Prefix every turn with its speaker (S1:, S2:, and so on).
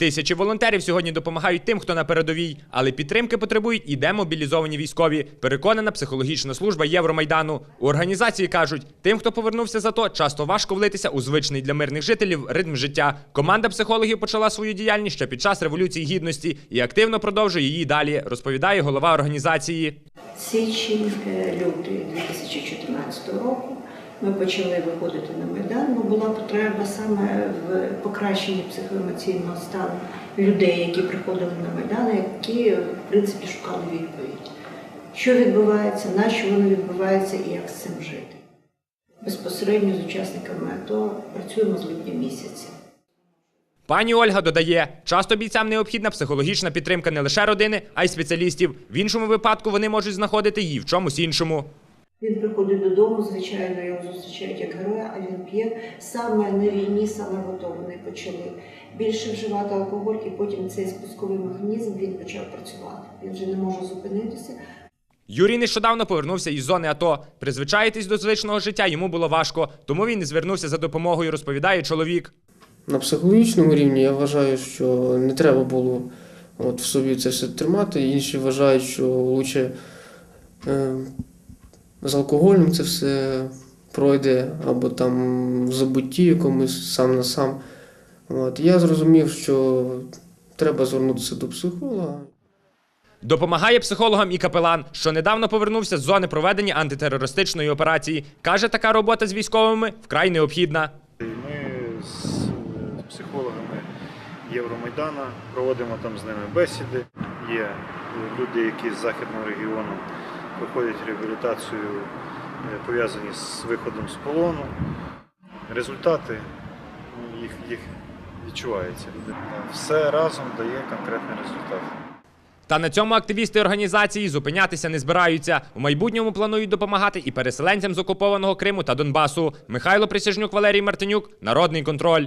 S1: Тисячі волонтерів сьогодні допомагають тим, хто на передовій, але підтримки потребують і демобілізовані військові. Переконана психологічна служба Євромайдану. У організації кажуть, тим, хто повернувся з АТО, часто важко влитися у звичний для мирних жителів ритм життя. Команда психологів почала свою діяльність ще під час революції гідності і активно продовжує її далі, розповідає голова організації.
S2: Січень, е, лютий 2014 року ми почали виходити на Майдан, бо була потреба саме в покращенні психоемоційного стану людей, які приходили на Майдан, які в принципі шукали відповідь. Що відбувається, на що воно відбувається і як з цим жити. Безпосередньо з учасниками АТО працюємо з липня місяця.
S1: Пані Ольга додає, часто бійцям необхідна психологічна підтримка не лише родини, а й спеціалістів. В іншому випадку вони можуть знаходити її в чомусь іншому.
S2: Він приходить додому, звичайно, його зустрічають як героя, а він п'є саме на війні, саме готово. Вони почали більше вживати алкоголь, і потім цей спусковий механізм він почав працювати. Він вже не може зупинитися.
S1: Юрій нещодавно повернувся із зони АТО. Призвичаїтись до звичного життя йому було важко, тому він і звернувся за допомогою, розповідає чоловік.
S3: На психологічному рівні я вважаю, що не треба було от в собі це все тримати. Інші вважають, що лучше е, з алкоголем це все пройде, або там в забутті якомусь сам на сам. От. Я зрозумів, що треба звернутися до психолога.
S1: Допомагає психологам і капелан, що недавно повернувся з зони проведення антитерористичної операції. Каже, така робота з військовими вкрай необхідна.
S4: Ми з психологами Євромайдана проводимо там з ними бесіди. Є люди, які з західного регіону проходять реабілітацію, е, пов'язані з виходом з полону. Результати ну, їх, їх відчуваються. Все разом дає конкретний результат.
S1: Та на цьому активісти організації зупинятися не збираються. У майбутньому планують допомагати і переселенцям з окупованого Криму та Донбасу. Михайло Присяжнюк, Валерій Мартинюк, Народний контроль.